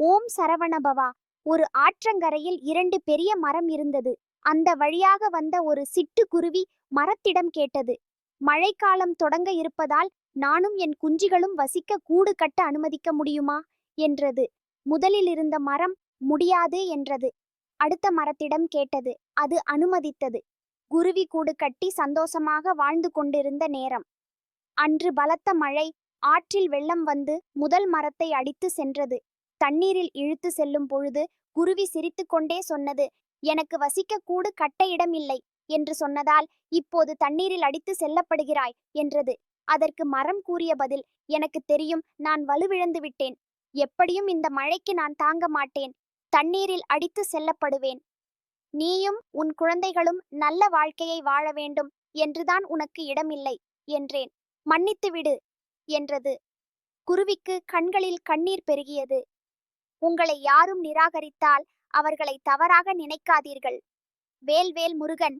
ஓம் சரவணபவா ஒரு ஆற்றங்கரையில் இரண்டு பெரிய மரம் இருந்தது. அந்த வழியாக வந்த ஒரு சிட்டுக்குருவி மரத்திடம் கேட்டது. மழைக்காலம் தொடங்க இருப்பதால் நானும் என் குஞ்சுகளும் வசிக்க கூடு கட்ட அனுமதிக்க முடியுமா? என்றது. முதலில் இருந்த மரம் முடியாது என்றது. அடுத்த மரத்திடம் கேட்டது. அது அனுமதித்தது. குருவி கூடு கட்டி சந்தோஷமாக வாழ்ந்து கொண்டிருந்த நேரம். அன்று பலத்த மழை ஆற்றில் வெள்ளம் வந்து முதல் மரத்தை அடித்து சென்றது. தண்ணீரில் இழுத்து செல்லும் பொழுது குருவி சிரித்துக்கொண்டே சொன்னது எனக்கு வசிக்க கூடு கட்ட இடமில்லை என்று சொன்னதால் இப்போது தண்ணீரில் அடித்து செல்லப்படுகிறாய் என்றது. அதற்கு மரம் கூறிய பதில் எனக்கு தெரியும் நான் வலுவிழந்து விட்டேன். எப்படியும் இந்த மழைக்கு நான் தாங்க மாட்டேன். தண்ணீரில் அடித்து செல்லப்படுவேன். நீயும் உன் குழந்தைகளும் நல்ல வாழ்க்கையை வாழ வேண்டும் என்றுதான் உனக்கு இடமில்லை என்றேன். மன்னித்து விடு என்றது. குருவிக்கு கண்களில் கண்ணீர் பெருகியது. உங்களை யாரும் நிராகரித்தால் அவர்களை தவறாக நினைக்காதீர்கள். வேல்வேல் முருகன்